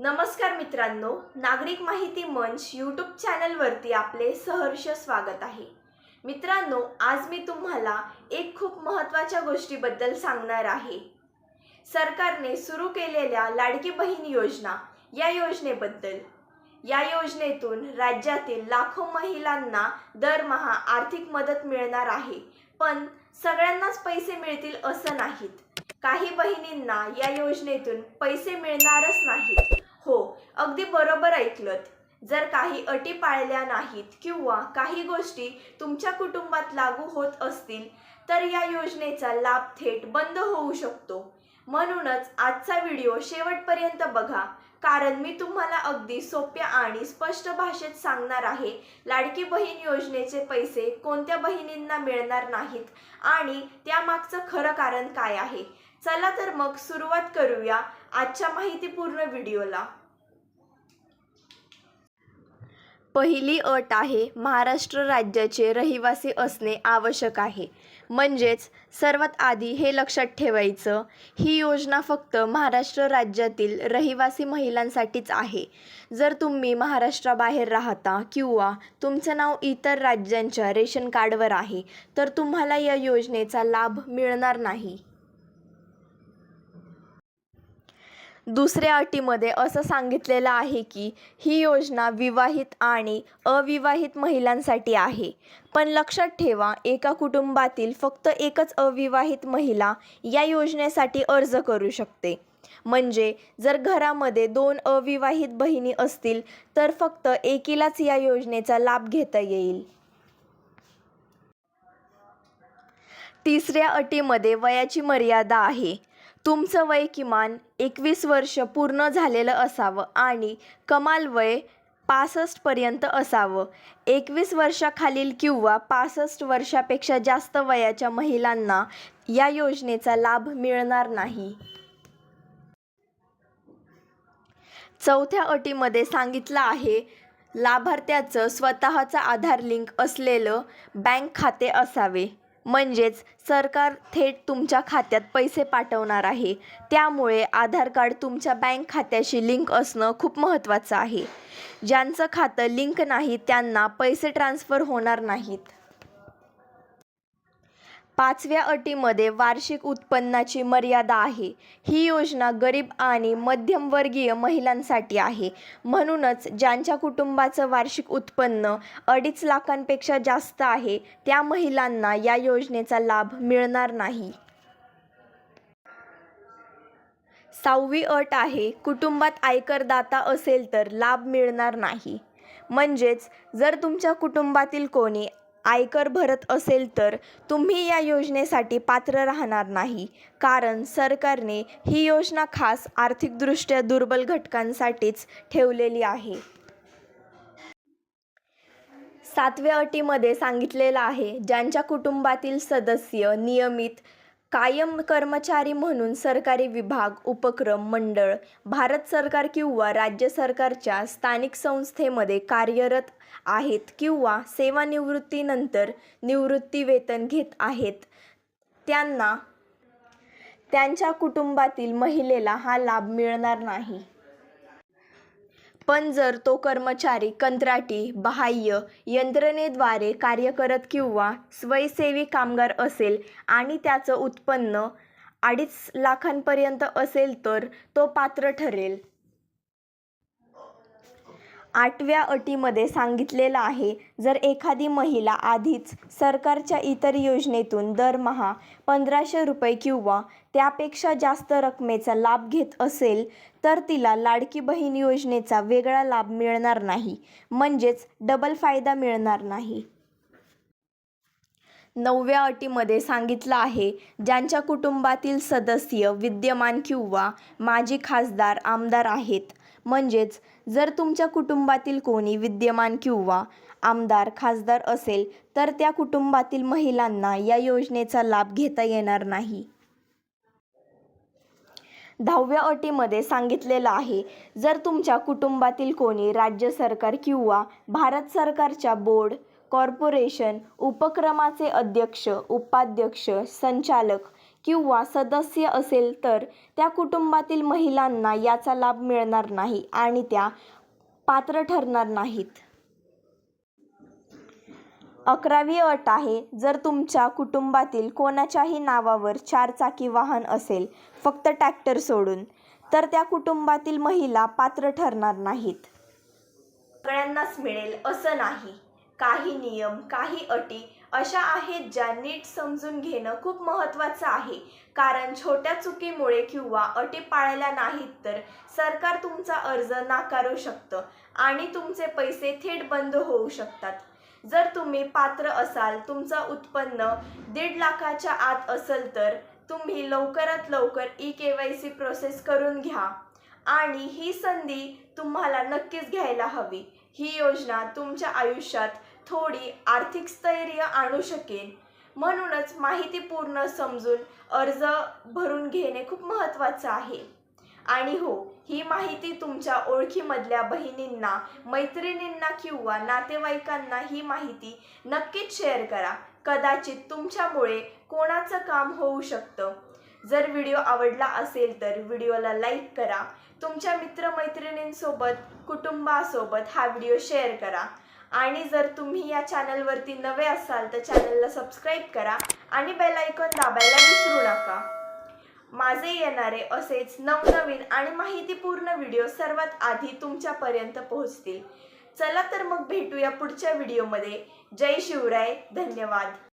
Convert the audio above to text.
नमस्कार मित्रांनो नागरिक माहिती मंच यूट्यूब चॅनलवरती आपले सहर्ष स्वागत आहे. मित्रांनो आज मी तुम्हाला एक खूप महत्त्वाच्या गोष्टीबद्दल सांगणार आहे. सरकारने सुरू केलेल्या लाडकी बहीण योजना या योजनेबद्दल. या योजनेतून राज्यातील लाखो महिलांना दरमहा आर्थिक मदत मिळणार आहे पण सगळ्यांनाच पैसे मिळतील असं नाहीत. काही बहिणींना या योजनेतून पैसे मिळणारच नाहीत. अगदी बरोबर ऐकलत. जर काही अटी पाळल्या नाहीत किंवा काही गोष्टी तुमच्या कुटुंबात लागू होत असतील तर या योजनेचा लाभ थेट बंद होऊ शकतो. म्हणूनच आजचा व्हिडिओ शेवटपर्यंत बघा कारण मी तुम्हाला अगदी सोप्या आणि स्पष्ट भाषेत सांगणार आहे लाडकी बहीण योजनेचे पैसे कोणत्या बहिणींना मिळणार नाहीत आणि त्यामागचं खरं कारण काय आहे? चला तर मग सुरुवात करूया आजच्या माहितीपूर्ण व्हिडिओला. पहिली अट आहे महाराष्ट्र राज्याचे रहिवासी असणे आवश्यक आहे. म्हणजेच सर्वात आधी हे लक्षात ठेवायचं ही योजना फक्त महाराष्ट्र राज्यातील रहिवासी महिलांसाठीच आहे. जर तुम्ही महाराष्ट्राबाहेर राहता किंवा तुमचं नाव इतर राज्यांच्या रेशन कार्डवर आहे तर तुम्हाला या योजनेचा लाभ मिळणार नाही. दुसऱ्या अटीमध्ये असं सांगितलेलं आहे की ही योजना विवाहित आणि अविवाहित महिलांसाठी आहे. पण लक्षात ठेवा एका कुटुंबातील फक्त एकच अविवाहित महिला या योजनेसाठी अर्ज करू शकते. म्हणजे जर घरामध्ये दोन अविवाहित बहिणी असतील तर फक्त एकीलाच या योजनेचा लाभ घेता येईल. तिसऱ्या अटीमध्ये वयाची मर्यादा आहे. तुमचं वय किमान एकवीस वर्ष पूर्ण झालेलं असावं आणि कमाल वय पासष्टपर्यंत असावं. एकवीस वर्षाखालील किंवा पासष्ट वर्षापेक्षा जास्त वयाच्या महिलांना या योजनेचा लाभ मिळणार नाही. चौथ्या अटीमध्ये सांगितलं आहे लाभार्थ्याचं स्वतःचं आधार लिंक असलेलं बँक खाते असावे. म्हणजेच सरकार थेट तुमच्या खात्यात पैसे पाठवणार आहे. त्यामुळे आधार कार्ड तुमच्या बँक खात्याशी लिंक असणं खूप महत्त्वाचं आहे. ज्यांचं खातं लिंक नाही त्यांना पैसे ट्रान्स्फर होणार नाहीत. पाचव्या अटीमध्ये वार्षिक उत्पन्नाची मर्यादा आहे. ही योजना गरीब आणि मध्यमवर्गीय महिलांसाठी आहे. म्हणूनच ज्यांच्या कुटुंबाचं वार्षिक उत्पन्न अडीच लाखांपेक्षा जास्त आहे त्या महिलांना या योजनेचा लाभ मिळणार नाही. सहावी अट आहे कुटुंबात आयकरदाता असेल तर लाभ मिळणार नाही. म्हणजेच जर तुमच्या कुटुंबातील कोणी आयकर भरत असेल तर तुम्ही या योजनेसाठी पात्र राहणार नाही. कारण सरकारने ही योजना खास आर्थिकदृष्ट्या दुर्बल घटकांसाठीच ठेवलेली आहे. सातव्या अटीमध्ये सांगितलेलं आहे ज्यांच्या कुटुंबातील सदस्य नियमित कायम कर्मचारी म्हणून सरकारी विभाग उपक्रम मंडळ भारत सरकार किंवा राज्य सरकारच्या स्थानिक संस्थेमध्ये कार्यरत आहेत किंवा सेवानिवृत्तीनंतर निवृत्ती वेतन घेत आहेत. त्यांना त्यांच्या कुटुंबातील महिलेला हा लाभ मिळणार नाही. पण जर तो कर्मचारी कंत्राटी बाह्य यंत्रणेद्वारे कार्य करत किंवा स्वयंसेवी कामगार असेल आणि त्याचं उत्पन्न अडीच लाखांपर्यंत असेल तर तो पात्र ठरेल. आठव्या अटीमध्ये सांगितलेलं आहे जर एखादी महिला आधीच सरकारच्या इतर योजनेतून दरमहा पंधराशे रुपये किंवा त्यापेक्षा जास्त रकमेचा लाभ घेत असेल तर तिला लाडकी बहीण योजनेचा वेगळा लाभ मिळणार नाही म्हणजेच डबल फायदा मिळणार नाही. नवव्या अटीमध्ये सांगितलं आहे ज्यांच्या कुटुंबातील सदस्य विद्यमान किंवा माजी खासदार आमदार आहेत म्हणजेच जर तुमच्या कुटुंबातील कोणी विद्यमान किंवा आमदार खासदार असेल तर त्या कुटुंबातील महिलांना या योजनेचा लाभ घेता येणार नाही. दहाव्या अटीमध्ये सांगितलेलं आहे जर तुमच्या कुटुंबातील कोणी राज्य सरकार किंवा भारत सरकारच्या बोर्ड कॉर्पोरेशन उपक्रमाचे अध्यक्ष उपाध्यक्ष संचालक किंवा सदस्य असेल तर त्या कुटुंबातील महिलांना याचा लाभ मिळणार नाही आणि त्या पात्र ठरणार नाहीत. अकरावी अट आहे जर तुमच्या कुटुंबातील कोणाच्याही नावावर चारचाकी वाहन असेल फक्त ट्रॅक्टर सोडून तर त्या कुटुंबातील महिला पात्र ठरणार नाहीत. सगळ्यांनाच मिळेल असं नाही. काही नियम काही अटी अशा आहेत ज्या नीट समजून घेणं खूप महत्त्वाचं आहे. कारण छोट्या चुकीमुळे किंवा अटी पाळल्या नाहीत तर सरकार तुमचा अर्ज नाकारू शकतं आणि तुमचे पैसे थेट बंद होऊ शकतात. जर तुम्ही पात्र असाल तुमचं उत्पन्न दीड लाखाच्या आत असेल तर तुम्ही लवकरात लवकर E K Y C process करून घ्या आणि ही संधी तुम्हाला नक्कीच घ्यायला हवी. ही योजना तुमच्या आयुष्यात थोडी आर्थिक स्थैर्य आणू शकेल. म्हणूनच माहिती पूर्ण समजून अर्ज भरून घेणे खूप महत्त्वाचं आहे. आणि हो ही माहिती तुमच्या ओळखीमधल्या बहिणींना मैत्रिणींना किंवा नातेवाईकांना ही माहिती नक्कीच शेअर करा. कदाचित तुमच्यामुळे कोणाचं काम होऊ शकतं. जर व्हिडिओ आवडला असेल तर व्हिडिओला लाईक करा. तुमच्या मित्रमैत्रिणींसोबत कुटुंबासोबत हा व्हिडिओ शेअर करा. आणि जर तुम्ही या चॅनलवरती नवे असाल तर चॅनलला सबस्क्राईब करा आणि बेल आयकॉन दाबायला विसरू नका. माझे येणारे असेच नवनवीन आणि माहितीपूर्ण व्हिडिओ सर्वात आधी तुमच्यापर्यंत पोहोचतील. चला तर मग भेटूया पुढच्या व्हिडिओमध्ये. जय शिवराय. धन्यवाद.